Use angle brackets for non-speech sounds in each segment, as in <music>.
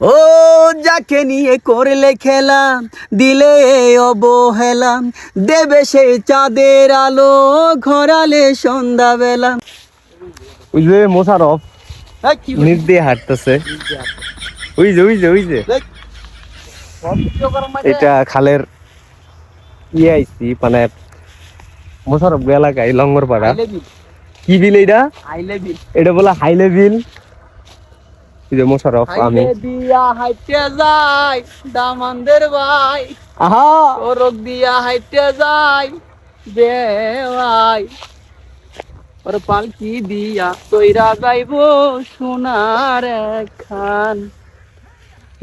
ও যাকে নিয়ে করলে খেলা দিলে অবহেলা দেবে সে চাঁদের আলো ঘরালে সন্ধ্যাবেলা। ওই যে মোশারফ? নিচ দিয়ে হাঁটতেছে। ওই যে ওই যে ওই যে। এটা খালের ইয়ে আইছি মানে মোশারফ এলাকায় লঙ্গরপাড়া। কি বিল এটা। এটা বলে হাইলে বিল যে মোশারফ আমি। দিয়া হাইটে যায় দামানদের ভাই। আহা। ওরক দিয়া হাইটে যায় দেওয়াই ওর পালকি দিয়া তৈরা যাইব সোনার খান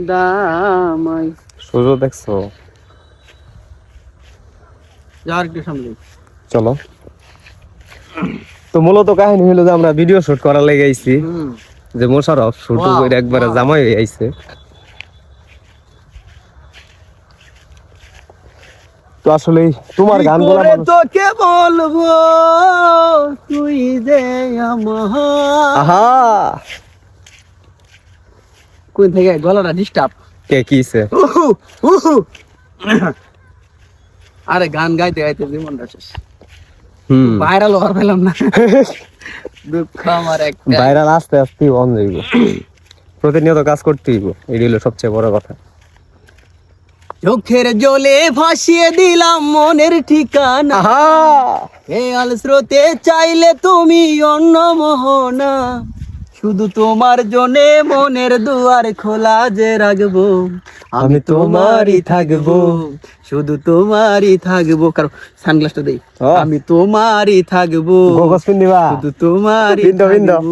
দামাই। সোজো দেখছ? যার একটু সামনে। চলো। তো মূলত কাহিনী হলো যে আমরা ভিডিও শুট করার লেগে আইছি। হুম। যে মোশারফ শুট করে একবারে জামাই হয়ে আইছে। তো আসলে তোমার গান গানগুলো করে তোকে বলব? তুই যে আমার আহা! কোন থেকে গলাটা ডিস্টার্ব কে কিছে উহু, উহু। আরে গান গাইতে গাইতে জীবনটা শেষ। হুম। ভাইরাল হওয়ার পেলাম না। <laughs> দুঃখ আমার একটা ভাইরাল আস্তে আস্তে অন যাইব প্রতিনিয়ত কাজ করতে হইব এটি হলো সবচেয়ে বড় কথা। চোখের জলে ভাসিয়ে দিলাম মনের ঠিকানা। হে আল স্রোতে চাইলে তুমি অন্য মোহনা। শুধু তোমার জন্যে মনের দুয়ার খোলা যে রাখব। আমি তোমারই থাকব। শুধু তোমারই থাকব। কারণ সানগ্লাসটা দেই। আমি তোমারই থাকব। শুধু তোমারই। থাকব।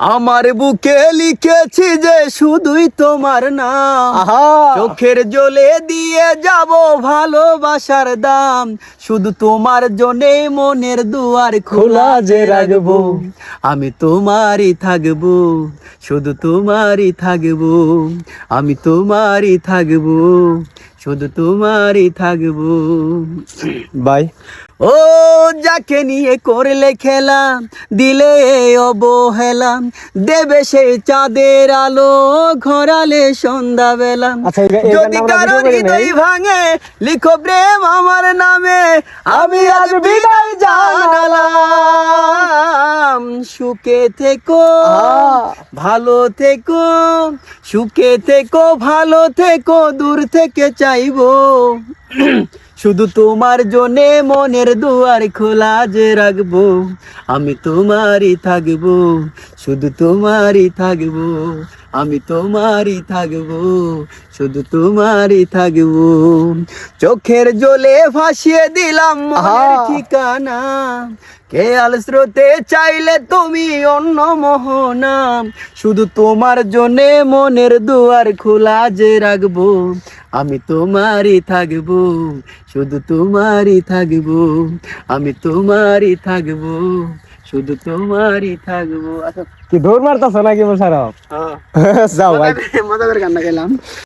আমার বুকে লিখেছি যে শুধুই তোমার নাম। আহা। চোখের জলে দিয়ে যাব ভালোবাসার দাম। শুধু তোমার জন্যে মনের দুয়ার খোলা যে রাখব। আমি তোমারই থাকব। শুধু তোমারই থাকব। আমি তোমারই থাকব। শুধু তোমারই থাকব। বাই। ও যাকে নিয়ে করলে খেলা দিলে অবহেলা দেবে সে চাঁদের আলো ঘরালে সন্ধ্যাবেলা। আচ্ছা, যদি গানটা আমরা কারও video করি নাই? হৃদয় ভাঙে লিখো প্রেম আমার নামে আমি আজ বিদায় জানালাম। সুখে থেকো ভালো থেকো সুখে থেকো ভালো থেকো দূর থেকে চাইব। শুধু তোমার জন্যে মনের দুয়ার খোলা যে রাখব আমি তোমারই থাকব শুধু তোমারই থাকব আমি তোমারই থাকব শুধু তোমারই থাকব। চোখের জলে ভাসিয়ে দিলাম ঠিকানা খেয়াল স্রোতে চাইলে তুমি অন্য মোহনা শুধু তোমার জন্যে মনের দুয়ার খোলা যে রাখব আমি তোমারই থাকব শুধু তোমারই থাকব আমি তোমারই থাকব শুধু তোমারই থাকব। আচ্ছা কি দৌড় মারতাছ নাকি মোশারফ যাও ভাই। মজা করে কান্না গেলাম